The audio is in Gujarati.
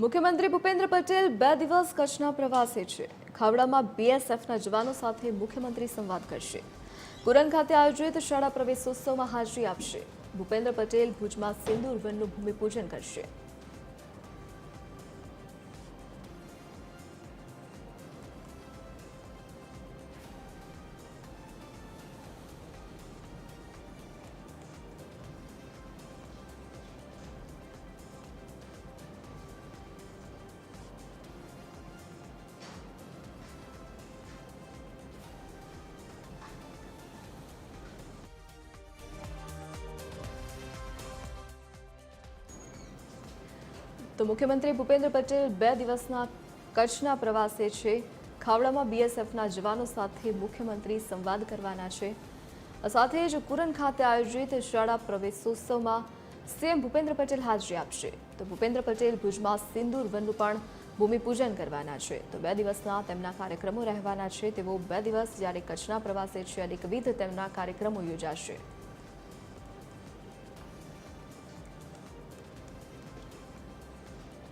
મુખ્યમંત્રી ભૂપેન્દ્ર પટેલ બે દિવસ કચ્છના પ્રવાસે છે. ખાવડામાં બીએસએફના જવાનો સાથે મુખ્યમંત્રી સંવાદ કરશે. પુરન ખાતે આયોજિત શાળા પ્રવેશોત્સવમાં હાજરી આપશે. ભૂપેન્દ્ર પટેલ ભુજમાં સિંદૂર વનનું ભૂમિપૂજન કરશે. તો મુખ્યમંત્રી ભૂપેન્દ્ર પટેલ બે દિવસના કચ્છના પ્રવાસે છે. ખાવડામાં બીએસએફના જવાનો સાથે મુખ્યમંત્રી સંવાદ કરવાના છે. સાથે જ કુરન ખાતે આયોજિત શાળા પ્રવેશોત્સવમાં સીએમ ભૂપેન્દ્ર પટેલ હાજરી આપશે. તો ભૂપેન્દ્ર પટેલ ભુજમાં સિંદૂર વનનું પણ ભૂમિપૂજન કરવાના છે. તો બે દિવસના તેમના કાર્યક્રમો રહેવાના છે. તેઓ બે દિવસ જ્યારે કચ્છના પ્રવાસે છે, અનેકવિધ તેમના કાર્યક્રમો યોજાશે.